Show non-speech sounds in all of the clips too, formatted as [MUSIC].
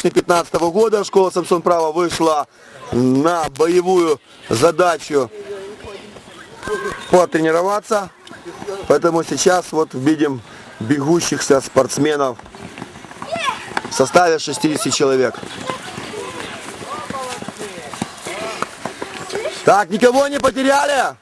2015 года школа Самсон Права вышла на боевую задачу потренироваться. Поэтому сейчас вот видим бегущихся спортсменов в составе 60 человек. Так, никого не потеряли?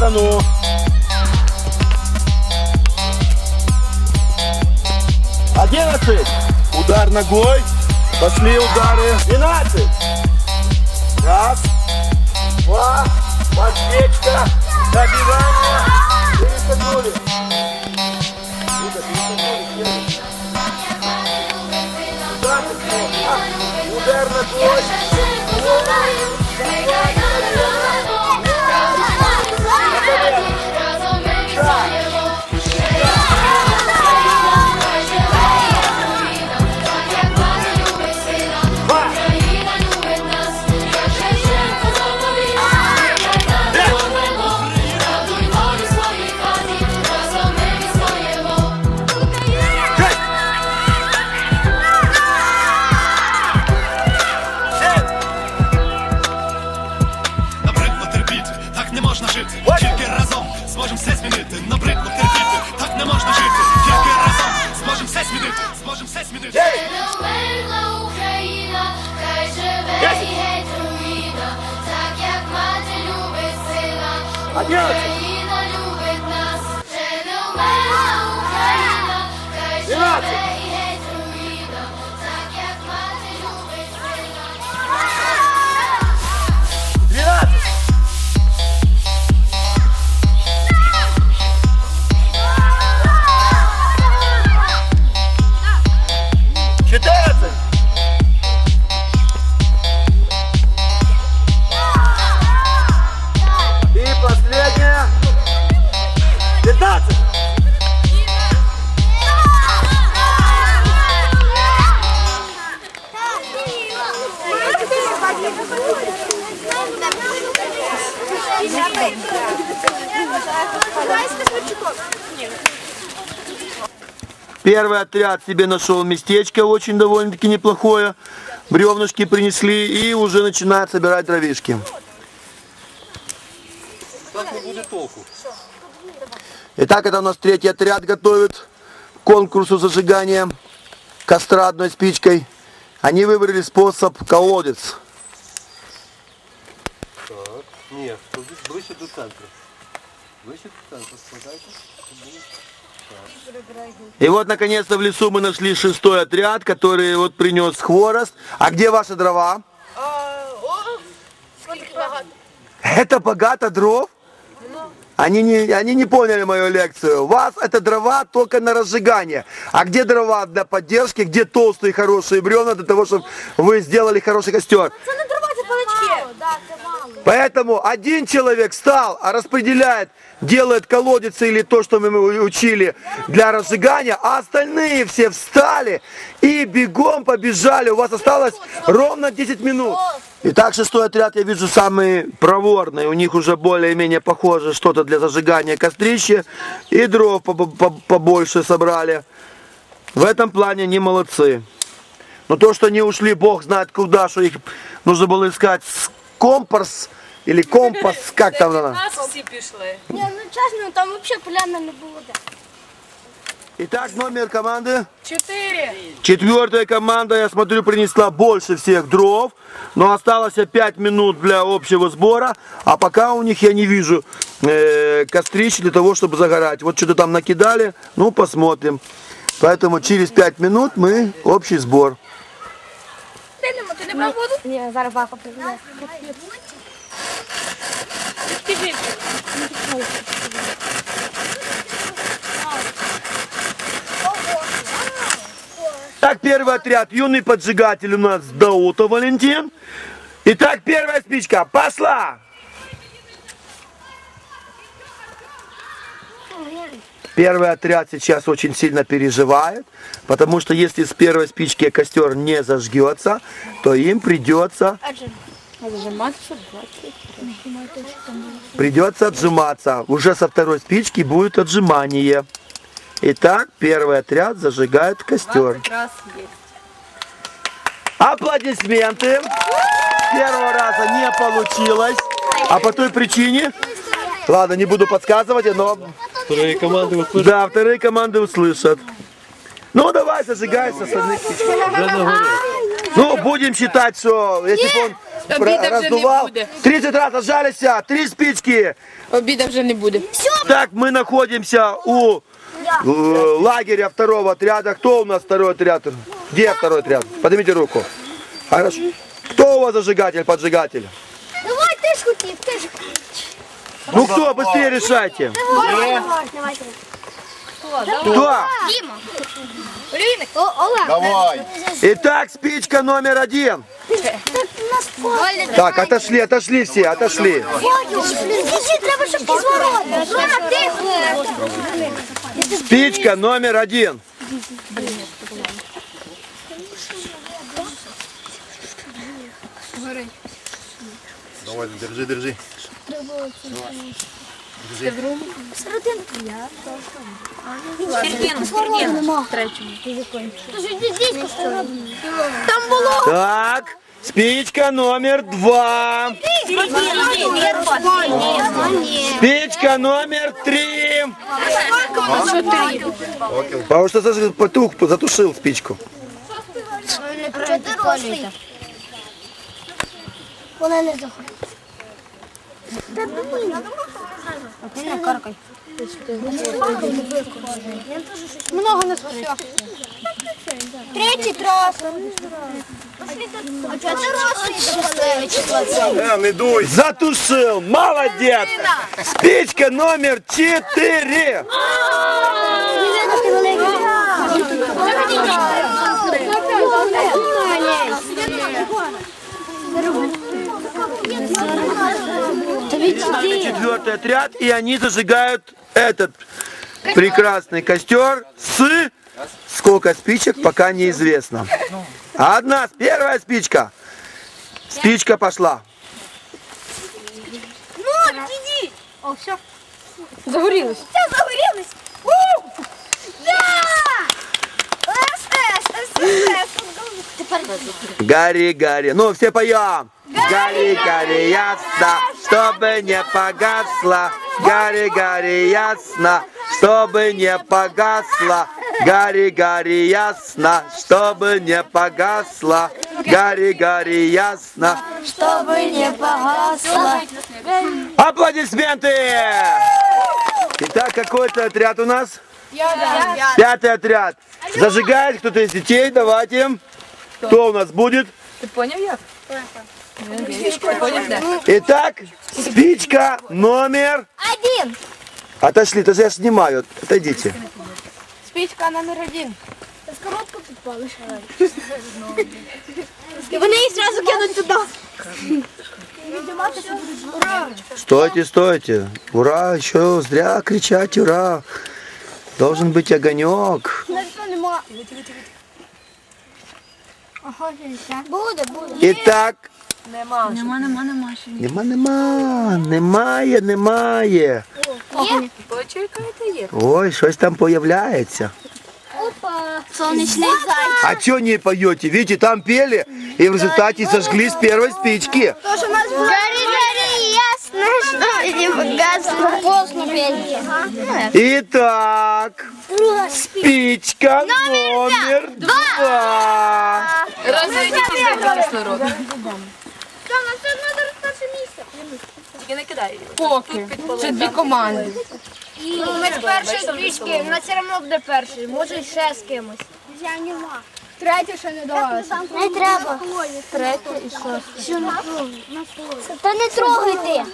Сторону. Одиннадцать. Удар ногой. Пошли удары. Двенадцать. Раз. Два. Подсечка. Добивание. Перешагнули. Двадцать. Удар ногой. Первый отряд себе нашел местечко очень довольно-таки неплохое. Бревнышки принесли и уже начинают собирать дровишки. Итак, это у нас третий отряд готовит к конкурсу зажигания костра одной спичкой. Они выбрали способ колодец. Ні, тут ближче до центру. Ближче до складайте. И вот, наконец-то, в лесу мы нашли шестой отряд, который вот принес хворост. А где ваши дрова? Это богато дров? Они не, они не поняли мою лекцию. У вас это дрова только на разжигание. А где дрова для поддержки? Где толстые хорошие бревна для того, чтобы вы сделали хороший костер? Поэтому один человек встал, а распределяет, делает колодец или то, что мы учили для разжигания, а остальные все встали и бегом побежали. У вас осталось ровно 10 минут. Итак, шестой отряд я вижу самый проворный. У них уже более-менее похоже что-то для зажигания кострище. И дров по- по- побольше собрали. В этом плане они молодцы. Но то, что они ушли, бог знает куда, что их нужно было искать компас или компас, [LAUGHS] как там она. Нас всі пішли. Ні, ну чесно, там взагалі поляна не було де. Итак, номер команды. Чотири. Четвертая команда, я смотрю, принесла больше всех дров, но осталось 5 минут для общего сбора, а пока у них я не вижу э, кострищ для того, чтобы загорать. Вот что-то там накидали, ну посмотрим. Поэтому через 5 минут мы общий сбор. Ти не брав воду? Ні, зараз папа прийде. Скажи. Так, первый отряд, юный поджигатель у нас Даута Валентин. Итак, первая спичка, пошла! Первый отряд сейчас очень сильно переживает, потому что если с первой спички костер не зажгется, то им придется, придется отжиматься. Уже со второй спички будет отжимание. Итак, первый отряд зажигает костер. Аплодисменты. Первого раза не получилось. А по той причине... Ладно, не буду подсказывать, но... Второї команди услышали. Да, вторые команды услышат. Ну, давай, зажигай с остальных спичек. Вже на горі. Ну, будем считать, что если бы он Обида про- вже не раздувал, буде. 30 раз отжались, а, три спички. Обіда вже не буде. Так, мы находимся у э, лагеря второго отряда. Кто у нас второй отряд? Где второй отряд? Поднимите руку. Хорошо. Кто у вас зажигатель, поджигатель? Давай ти ж хотів, ти ж Ну кто, быстрее решайте. Давай. Кто? Діма. О, Олег. Давай. Итак, спичка номер один. Так, отошли, отошли все, отошли. Діжі, треба, щоб кислород. Тихо. Спичка номер один. Давай, держи, держи. Там було. Так, спичка номер два. Спичка номер три. Потому что заж- потух, затушил спичку. Вона не заходить. Та блін. Ти не каркай. Много не сходить. Третій трос. А чого ти розстрій Е, не дуй. Затушил, молодец. Спичка номер четыре. Четвертый отряд, и они зажигают этот прекрасный костер с сколько спичек, пока неизвестно. Одна, первая спичка. Спичка пошла. О, все. Загорілось. Все, загорілись. У! Да! Гори, гори. Ну, все поем. Гори, гори, ясно, чтобы не погасло. Гори, гори, ясно, чтобы не погасло. Гори, гори, ясно, чтобы не погасло. Гори, гори, ясно. Чтобы не погасло. Аплодисменты! Итак, какой-то отряд у нас? Пятый отряд. Зажигает кто-то из детей, давайте. Кто у нас будет? Ти поняв як? Ти поняв де? Итак, спичка номер... Один. Отошли, то я снимаю. Отойдите. Спічка номер один. В коробку підпалиш. І вони їх одразу кинуть туди. Стойте, стойте. Ура, еще зря кричать, ура. Должен быть огонек. нема. Буде, буде. Итак, Нема. Нема, нема, нема ще. нема, нема, немає, немає. Почекайте є. Ой, щось там появляється. Опа. Сонячний зайчик. А что не поете? Видите, там пели, и в результате сожгли с первой спички. Тож у нас Гори, гори, ясно, що не погасло. Поздно пели. Итак, Друга спичка номер два. Розведіть із кислород. Що, нам все одно зараз перше місце. Тільки не кидай. Поки. Це дві команди. Ми з першої стрічки, у нас все одно буде перший, може ще з кимось. Я нема. Третє ще не давалося. Не треба. Третє і шосте. Та не трогайте.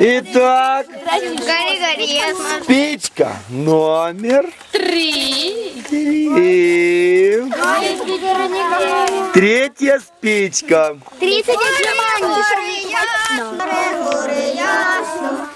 Итак, Гори, гори, ясно. спичка номер Три. три. Третья спичка. 30 віджимань. Гори, гори, ясно.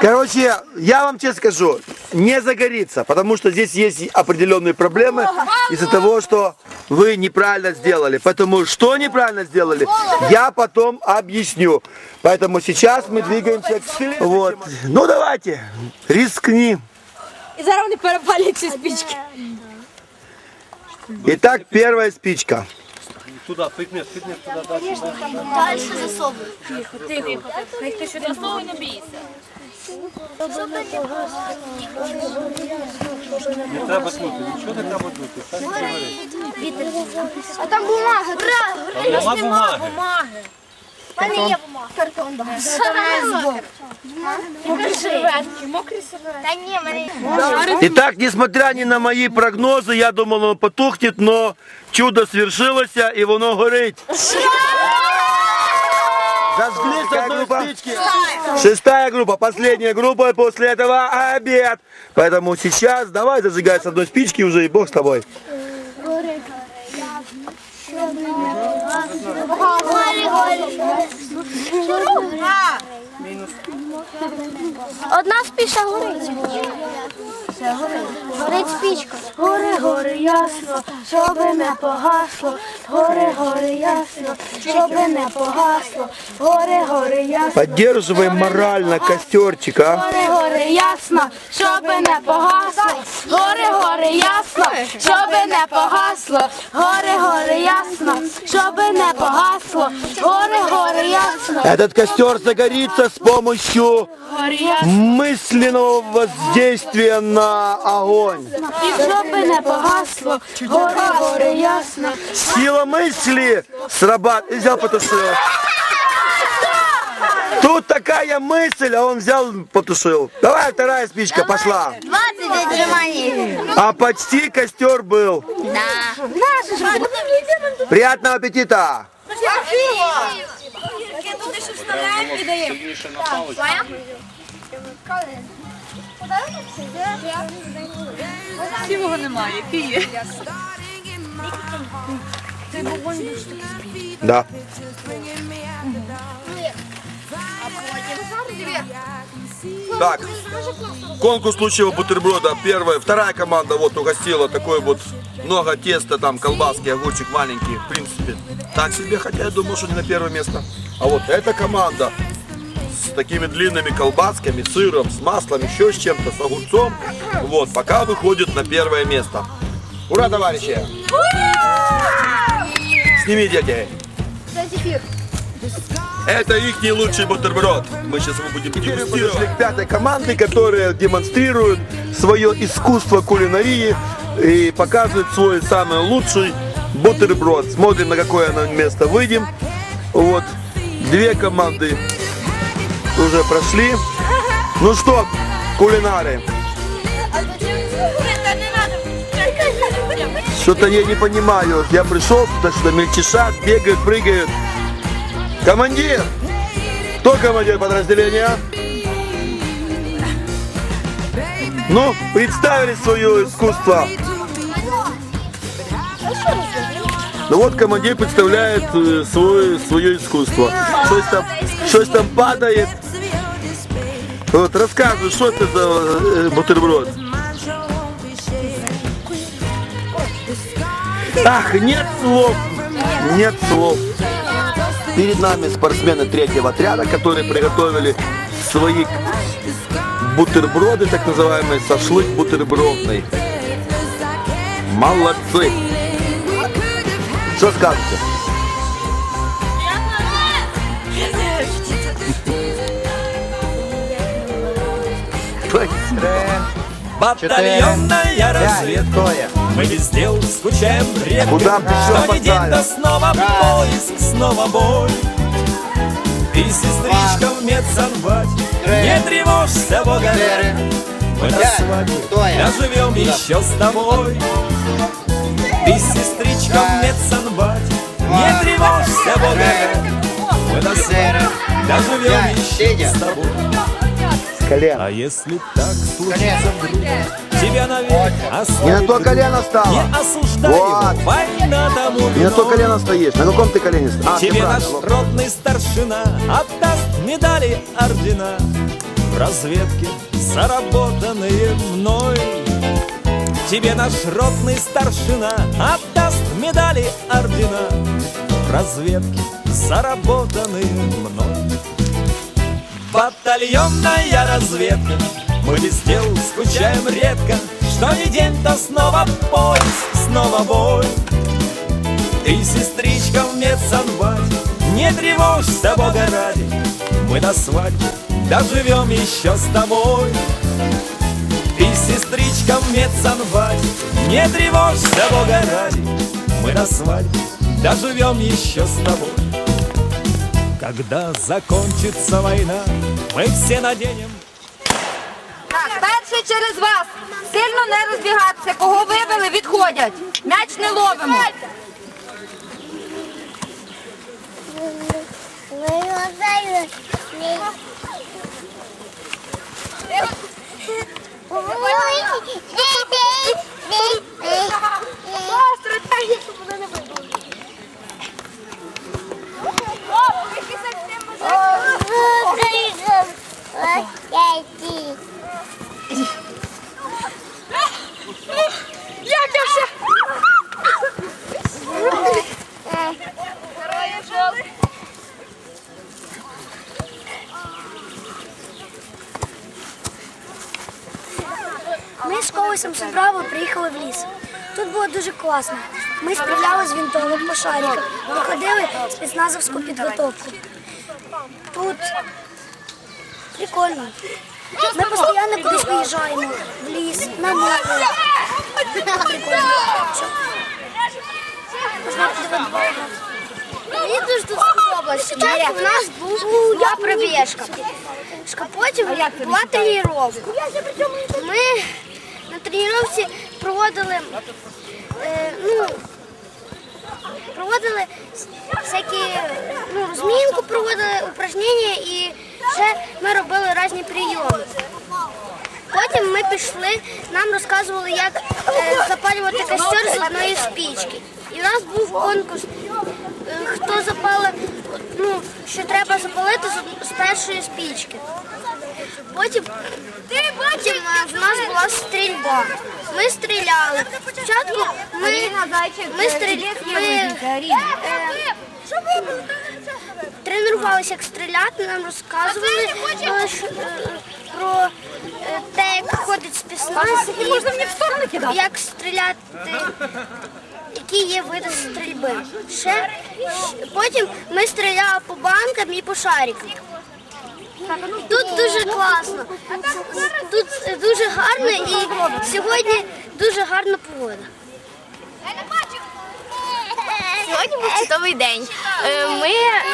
Короче, я вам честно скажу, не загорится, потому что здесь есть определенные проблемы из-за того, что вы неправильно сделали. Поэтому что неправильно сделали, я потом объясню. Поэтому сейчас мы двигаемся к цели. Вот. Ну давайте, рискни. І зараз вони перепалять ці спічки. Итак, первая спичка. Туди, фітнес, фітнес туди далі. Далі засовуй. Тихо. Хай хтось щось засовує, не бійся. Не треба дути, нічого не треба. Так. А там бумага. Там нема бумаги. Бумаги. У мене є бумага. Картон. Мокрі серветки. Мокрі серветки. Та ні, мене. Итак, несмотря ни на мои прогнозы, я думал, он потухнет, но чудо свершилось, и воно горит. Зажгли с одной спички. Шестая группа, последняя группа, и после этого обед. Поэтому сейчас давай зажигай с одной спички уже, и бог с тобой. Одна спіша горить. Горить спічка. Гори, гори, ясно, щоби не погасло. Гори, гори, ясно, щоби не погасло. Гори, гори, ясно. Поддерживаем морально костерчик, а? Гори, гори, ясно, щоби не погасло. Гори, гори, ясно, щоби не погасло. Гори, гори, ясно, щоби не погасло. Гори, гори, ясно. Этот костер загорится с помощью Ясно. мысленного воздействия на огонь. Щоби не погасло. Гори, ясно. Сила мысли срабатывает. Взял, потушил. Тут такая мысль, а он взял, потушил. Давай, вторая спичка, пошла. 20 віджиманий. А почти костер был. Приятного аппетита! І даємо. Сівого немає, який є. Да. Так, конкурс лучшего бутерброда. Первая, вторая команда вот угостила такой вот много теста, там колбаски, огурчик маленький, в принципе. Так себе, хотя я думал, что не на первое место. А вот эта команда с такими длинными колбасками, сыром, с маслом, еще с чем-то, с огурцом. Вот, пока выходит на первое место. Ура, товарищи! Сними, дети. Это их не лучший бутерброд. Мы сейчас его будем дегустировать. к пятой команды, которая демонстрирует свое искусство кулинарии и показывает свой самый лучший бутерброд. Смотрим, на какое на место выйдем. Вот, две команды уже прошли. Ну что, кулинары, что-то я не понимаю. Я пришел, туда что мельчишат, бегают, прыгают. Командир! Кто командир подразделения? Ну, представили свое искусство. Ну вот командир представляет э, свое, свое искусство. Что там, что там падает. Вот рассказывай, что это за э, бутерброд? Ах, нет слов. Нет слов. Перед нами спортсмены третьего отряда, которые приготовили свои бутерброды, так называемый шашлык бутербродный. Молодцы! Что скажете? Батальонная разведка. Мы везде скучаем редко Куда Что ни день, да снова поиск, снова бой. Ты, сестричка, в медсанбате Не тревожься, Бога Мы на свадьбе доживем еще с тобой Ты, сестричка, в медсанбате Не тревожься, Бога Мы на свадьбе доживем еще с тобой Колено. а если так случится вдруг, тебя навек Не на то колено стало. Не осуждай Вот. его, война тому Не на то колено стоишь. На каком ты колене стоишь? А, Тебе наш родный старшина отдаст медали ордена. в разведке, заработанные мной. Тебе наш ротный старшина отдаст медали ордена в разведке, заработанные мной. Батальонная разведка, мы без дел скучаем редко, что ни день, то снова поиск, снова бой. Ты, сестричка, в медсанбате, не тревожься, Бога ради, мы на свадьбе доживем еще с тобой. Ты, сестричка, в медсанбате, не тревожься, Бога ради, мы на свадьбе доживем еще с тобой. Когда закончится война, мы все наденем Так, перший через вас. Сильно не розбігатися. Кого вивели, відходять. М'яч не ловимо. Як я все? Ми з Браво приїхали в ліс. Тут було дуже класно. Ми стріляли з вінтовок по шариках, проходили спецназовську підготовку. Тут прикольно. Ми постійно кудись виїжджаємо в ліс, на море. Прикольно. Можна подивитися. Мені дуже тут сподобалося. Спочатку в нас була пробіжка. Потім була тренування. Ми тренувці проводили, е, ну, проводили всякі ну, розмінку, проводили упражнення і ще ми робили різні прийоми. Потім ми пішли, нам розказували, як е, запалювати костер з одної спічки. І в нас був конкурс, е, хто запалив, ну, що треба запалити з, з першої спічки. Потім, потім е, в нас була стрільба. Ми стріляли. Спочатку ми, ми, стріля... ми е, тренувалися, як стріляти, нам розказували е, е, про е, те, як ходить спецназ і як стріляти, які є види стрільби. Ще, потім ми стріляли по банкам і по шарикам. Тут дуже класно. Тут дуже гарно і сьогодні дуже гарна погода. Сьогодні був чудовий день. Е, Ми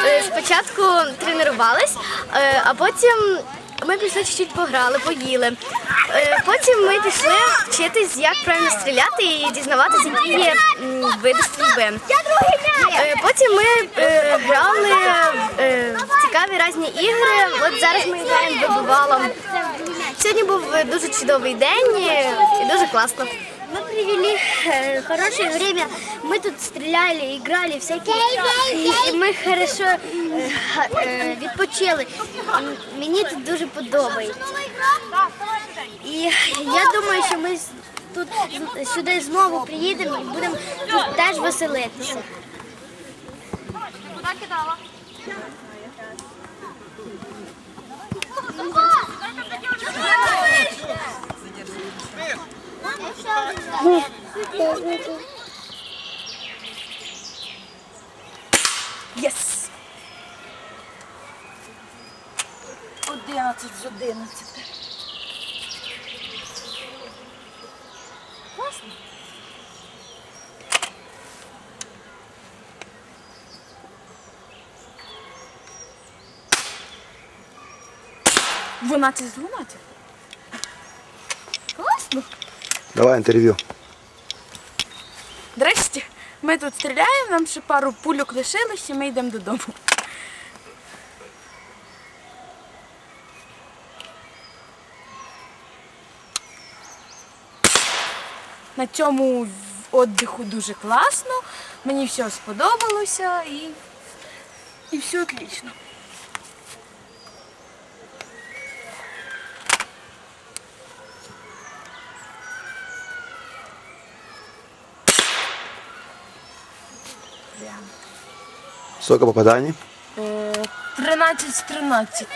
е, спочатку тренувались, е, а потім ми пішли чуть-чуть пограли, поїли. Е, Потім ми пішли вчитись, як правильно стріляти і дізнаватися, які є м, види стрільби. Е, Потім ми е, грали е, в цікаві різні ігри. От зараз ми граємо вибивалом. Сьогодні був е, дуже чудовий день е, і дуже класно. Мы провели э, хорошее время. Мы тут стреляли, играли всякие. І, і ми хорошо е, га- е, відпочили. М, Мені тут дуже подобається. І я думаю, що ми тут сюди знову приїдемо і будемо тут теж веселитися. Єс! 11 з 11. Дванадцять з 12. Класно. Давай интервью. Здрасте. Ми тут стріляємо, нам ще пару пульок лишилось і ми йдемо додому. На цьому віддиху дуже класно. Мені все сподобалося і, і все отлично. Сколько попаданий? 13 з 13.